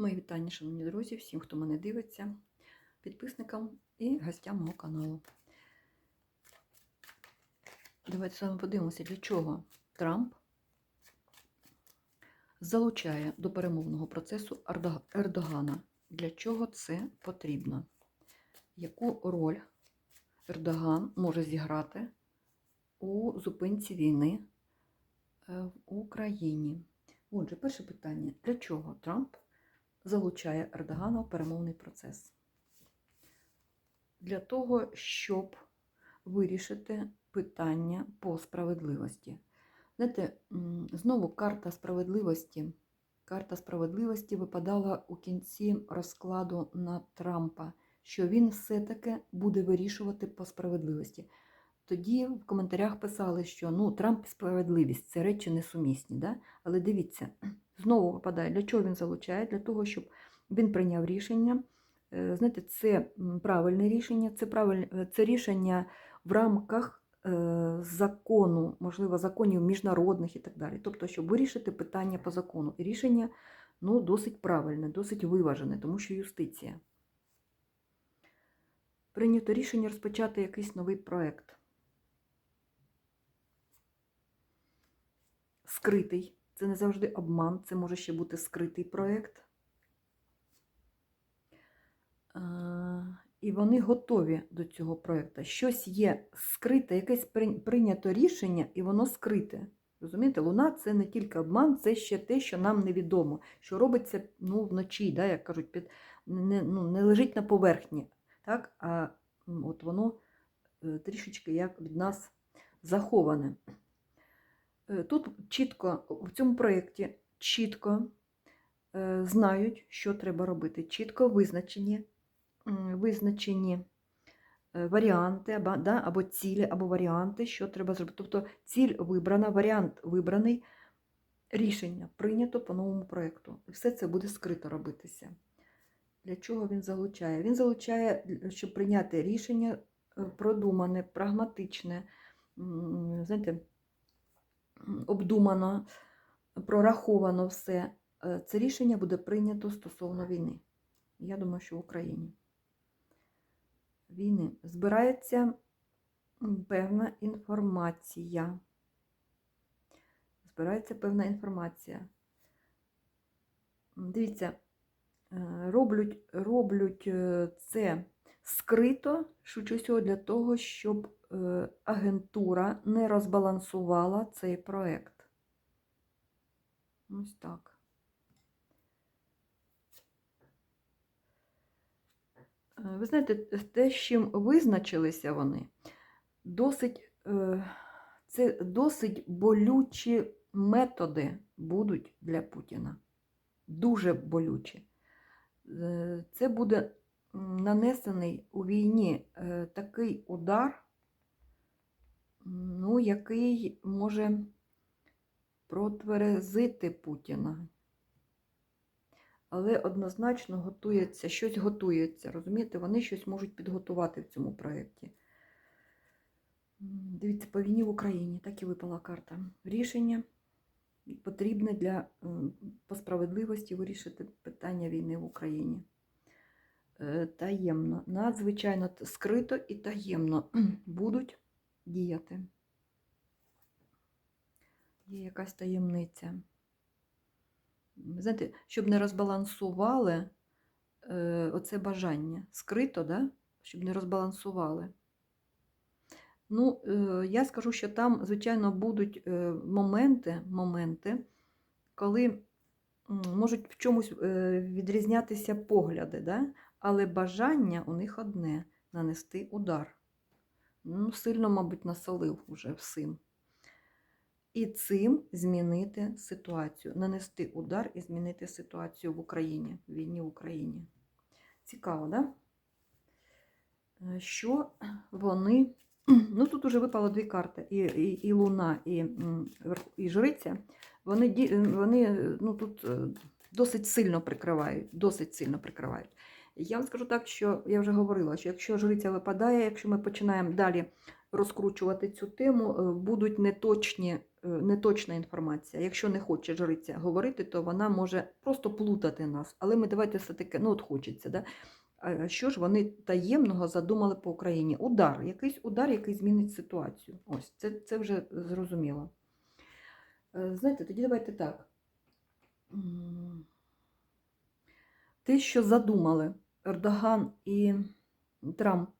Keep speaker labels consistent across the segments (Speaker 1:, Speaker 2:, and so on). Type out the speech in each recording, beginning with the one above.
Speaker 1: Мої вітання, шановні друзі, всім, хто мене дивиться, підписникам і гостям мого каналу. Давайте з вами подивимося, для чого Трамп залучає до перемовного процесу Ердогана. Для чого це потрібно? Яку роль Ердоган може зіграти у зупинці війни е, в Україні? Отже, перше питання: для чого Трамп залучає Ердогана в перемовний процес? Для того, щоб вирішити питання по справедливості. Знаєте, знову карта справедливості. Карта справедливості випадала у кінці розкладу на Трампа, що він все-таки буде вирішувати по справедливості. Тоді в коментарях писали, що ну, Трамп і справедливість це речі несумісні. Да? Але дивіться, знову випадає, для чого він залучає? Для того, щоб він прийняв рішення. Е, Знаєте, це правильне рішення, це, правиль... це рішення в рамках е, закону, можливо, законів міжнародних і так далі. Тобто, щоб вирішити питання по закону. І рішення ну, досить правильне, досить виважене, тому що юстиція. Прийнято рішення розпочати якийсь новий проєкт. Скритий. Це не завжди обман, це може ще бути скритий проєкт. І вони готові до цього проєкту. Щось є скрите, якесь прийнято рішення, і воно скрите. Розумієте, луна це не тільки обман, це ще те, що нам невідомо, що робиться ну, вночі, да, як кажуть, під, не, ну, не лежить на поверхні, так? а от воно е, трішечки як від нас заховане. Е, Тут чітко в цьому проєкті чітко е, знають, що треба робити, чітко визначені, визначені е, варіанти або, да, або цілі, або варіанти, що треба зробити. Тобто ціль вибрана, варіант вибраний, рішення прийнято по новому проєкту. І все це буде скрито робитися. Для чого він залучає? Він залучає, щоб прийняти рішення продумане, прагматичне, знаєте, обдумано, прораховано все. Е, Це рішення буде прийнято стосовно війни. Я думаю, що в Україні. Війни збирається певна інформація. Збирається певна інформація. Дивіться, е, роблять, роблять е, це скрито, швидше всього, для того, щоб е, агентура не розбалансувала цей проект. Ось так. Е, Ви знаєте, те, з чим визначилися вони, досить, е, це досить болючі методи будуть для Путіна. Дуже болючі. Це буде нанесений у війні е, такий удар, ну, який може протверезити Путіна. Але однозначно готується, щось готується. Розумієте, вони щось можуть підготувати в цьому проєкті. Дивіться, по війні в Україні, так і випала карта. Рішення потрібне для по справедливості вирішити питання війни в Україні. Е, Таємно, надзвичайно скрито і таємно будуть діяти. Є якась таємниця. Знаєте, щоб не розбалансували е, оце бажання. Скрито, да? щоб не розбалансували. Ну, е, я скажу, що там, звичайно, будуть моменти, моменти, коли можуть в чомусь відрізнятися погляди, да? Але бажання у них одне нанести удар. Ну, сильно, мабуть, насолив уже всім. І цим змінити ситуацію, нанести удар і змінити ситуацію в Україні, в війні в Україні. Цікаво? Да? Що вони. Ну, тут уже випало дві карти: і, і, і Луна, і, і Жриця. Вони, вони ну, тут е, досить сильно прикривають, досить сильно прикривають. Я вам скажу так, що я вже говорила, що якщо жриця випадає, якщо ми починаємо далі розкручувати цю тему, е, будуть неточні е, неточна інформація. Якщо не хоче жриця говорити, то вона може просто плутати нас. Але ми давайте все-таки, ну от хочеться, да? Що ж вони таємного задумали по Україні? Удар, якийсь удар, який змінить ситуацію. Ось, це, це вже зрозуміло. Е, Знаєте, тоді давайте так. Те, що задумали Ердоган і Трамп,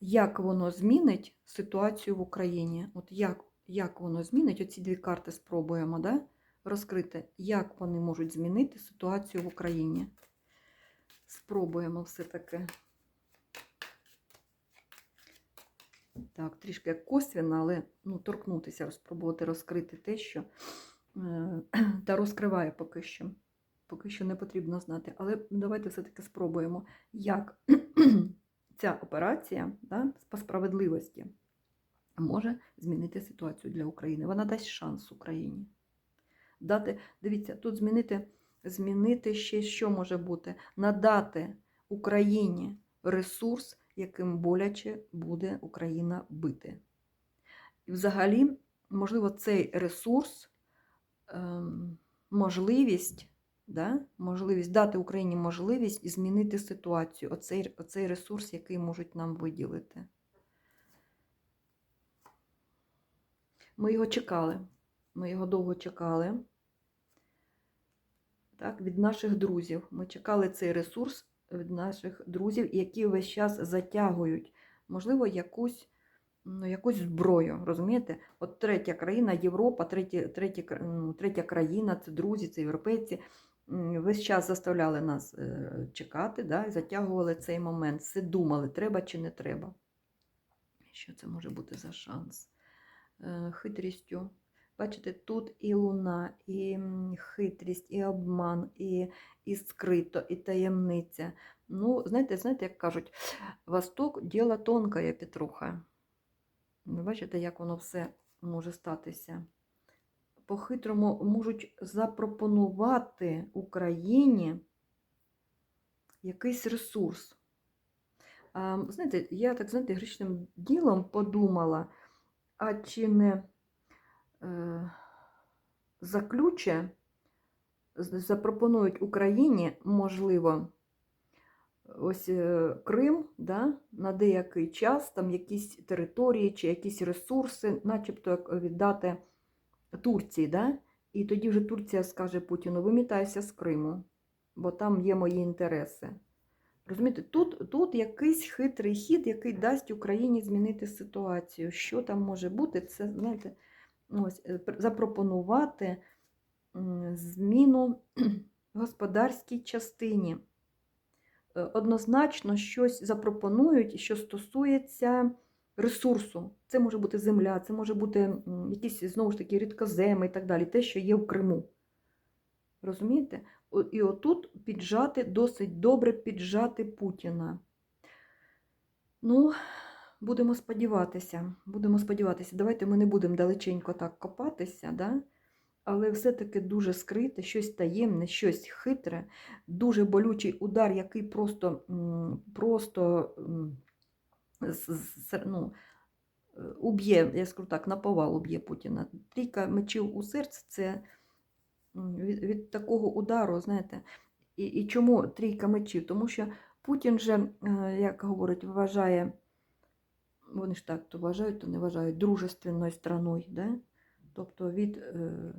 Speaker 1: як воно змінить ситуацію в Україні? От як, як воно змінить? Оці дві карти спробуємо да? розкрити, як вони можуть змінити ситуацію в Україні. Спробуємо все-таки. Так, трішки як косвіно, але ну, торкнутися, спробувати розкрити те, що е, та розкриває поки що. Поки що не потрібно знати. Але давайте все-таки спробуємо, як ця операція да, по справедливості може змінити ситуацію для України. Вона дасть шанс Україні. Дати, дивіться, тут змінити, змінити ще що може бути? Надати Україні ресурс, яким боляче буде Україна бити. І взагалі, можливо, цей ресурс, ем, можливість, да? можливість дати Україні можливість змінити ситуацію, оцей, оцей ресурс, який можуть нам виділити. Ми його чекали. Ми його довго чекали. Так, від наших друзів. Ми чекали цей ресурс від наших друзів, які весь час затягують, можливо, якусь, ну, якусь зброю. Розумієте? От третя країна, Європа, третя, третя, ну, третя країна, це друзі, це європейці. Весь час заставляли нас е, чекати, да, і затягували цей момент. Все думали, треба чи не треба. Що це може бути за шанс? Е, Хитрістю. Бачите, тут і луна, і хитрість, і обман, і, і скрито, і таємниця. Ну, знаєте, знаєте, як кажуть, Восток діло тонкає, Петруха. Бачите, як воно все може статися. По-хитрому можуть запропонувати Україні якийсь ресурс. Знаєте, я так, знаєте, грішним ділом подумала, а чи не е, заключе запропонують Україні, можливо, ось е, Крим да, на деякий час, там якісь території чи якісь ресурси, начебто віддати Турції. Да? І тоді вже Турція скаже Путіну, вимітайся з Криму, бо там є мої інтереси. Розумієте, тут, тут якийсь хитрий хід, який дасть Україні змінити ситуацію. Що там може бути, це, знаєте, ось, е, запропонувати зміну в господарській частині. Е, Однозначно щось запропонують, що стосується ресурсу. Це може бути земля, це може бути якісь, знову ж таки, рідкоземи і так далі, те, що є в Криму. Розумієте? І отут піджати, досить добре піджати Путіна. Ну, будемо сподіватися. Будемо сподіватися. Давайте ми не будемо далеченько так копатися, да? але все-таки дуже скрите, щось таємне, щось хитре, дуже болючий удар, який просто, просто ну, уб'є, я скажу так, наповал уб'є Путіна. Трійка мечів у серце це від, від такого удару, знаєте. І, і чому трійка мечів? Тому що Путін же, е, як говорять, вважає, вони ж так то вважають, то не вважають дружественною страною. Да? Тобто від е,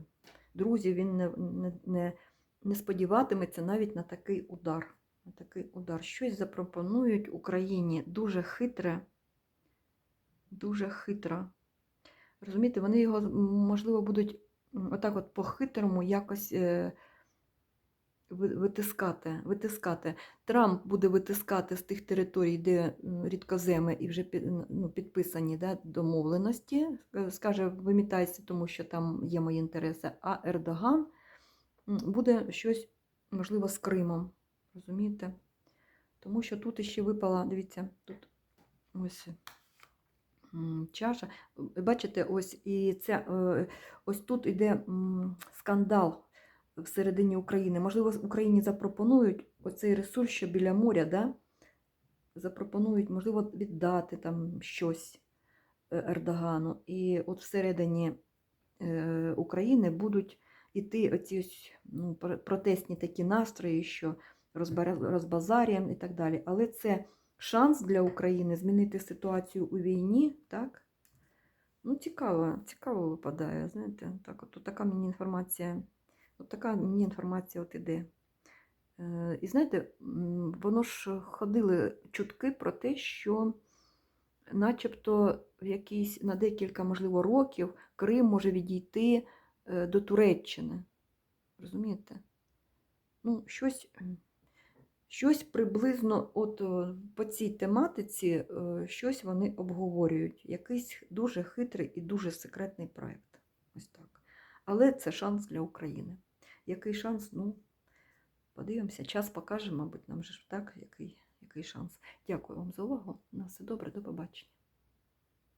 Speaker 1: друзів він не, не, не, не сподіватиметься навіть на такий удар. Такий удар. Щось запропонують Україні дуже хитре, дуже хитро. Розумієте, вони його, можливо, будуть отак от по-хитрому якось е, витискати, витискати. Трамп буде витискати з тих територій, де рідкоземи і вже ну, підписані да, домовленості. Е, Скаже, вимітайся, тому що там є мої інтереси. А Ердоган буде щось, можливо, з Кримом. Розумієте? Тому що тут іще випала, дивіться, тут ось чаша. Бачите, ось і ця, е, ось тут іде скандал всередині України. Можливо, Україні запропонують оцей ресурс, що біля моря, да? запропонують, можливо, віддати там щось е, Ердогану. І от всередині е, України будуть іти оці ось, ну, протестні такі настрої, що розбазарюємо і так далі. Але це шанс для України змінити ситуацію у війні, так? Ну, цікаво, цікаво випадає, знаєте, так, от, така мені інформація, от така мені інформація от іде. Е, І знаєте, воно ж ходили чутки про те, що начебто в якийсь на декілька, можливо, років Крим може відійти е, до Туреччини. Розумієте? Ну, щось, щось приблизно от е, по цій тематиці е, щось вони обговорюють. Якийсь дуже хитрий і дуже секретний проєкт. Ось так. Але це шанс для України. Який шанс? Ну, подивимося. Час покаже, мабуть, нам же так, який, який шанс. Дякую вам за увагу. На все добре, до побачення.